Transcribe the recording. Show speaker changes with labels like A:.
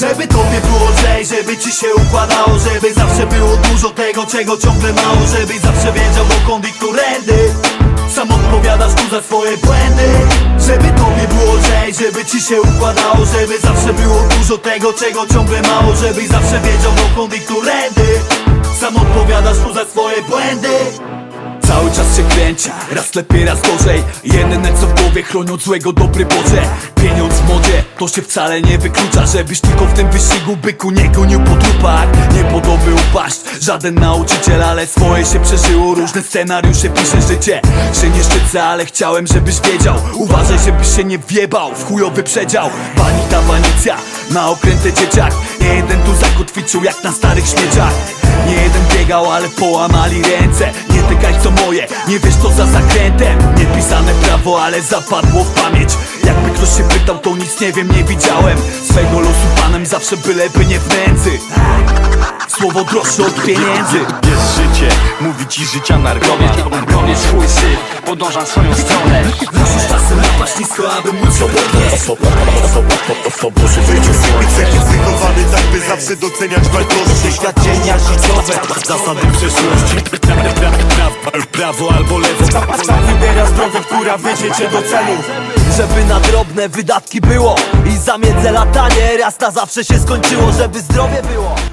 A: Żeby tobie było lżej, żeby ci się układało Żeby zawsze było dużo tego, czego ciągle mało Żebyś zawsze wiedział dokąd i którędy. Sam odpowiadasz tu za swoje błędy. Żeby tobie było lżej, żeby ci się układało Żeby zawsze było dużo tego, czego ciągle mało Żebyś zawsze wiedział dokąd i którędy. Sam odpowiadasz tu za swoje błędy. Cały czas się kręci, raz lepiej, raz gorzej. Jedyne co w głowie chronią złego dobry Boże. Pieniądz modzie, to się wcale nie wyklucza Żebyś tylko w tym wyścigu byku nie gonił po trupach. Nie podoby upaść, żaden nauczyciel Ale swoje się przeżyło, różne scenariusze pisze życie. Się nie szczycę, ale chciałem żebyś wiedział. Uważaj, żebyś się nie wjebał w chujowy przedział. Banita, banicja, na okręty dzieciak Nie jeden tu zakotwiczył jak na starych śmieciach. Nie jeden biegał, ale połamali ręce. Nie tykaj co moje, nie wiesz to za zakrętem. Niepisane prawo, ale zapadło w pamięć Ktoś się pytał, to nic nie wiem, nie widziałem Swego losu panem zawsze byleby nie w nędzy Słowo droższe od pieniędzy
B: Jest życie, mówi ci życia narkoman
C: Robię swój syf, podążam swoją stronę
A: Musisz czasem napaść nisko, aby móc ją podnieść
D: Wychowany tak, by zawsze doceniać wartości.
A: Doświadczenia życiowe
D: Zasady przeszłości. Prawo, prawo albo lewo.
A: Wybiera drogę, która wiedzie cię do celu. Żeby na drobne wydatki było I za między latanie. Raz na zawsze się skończyło Żeby zdrowie było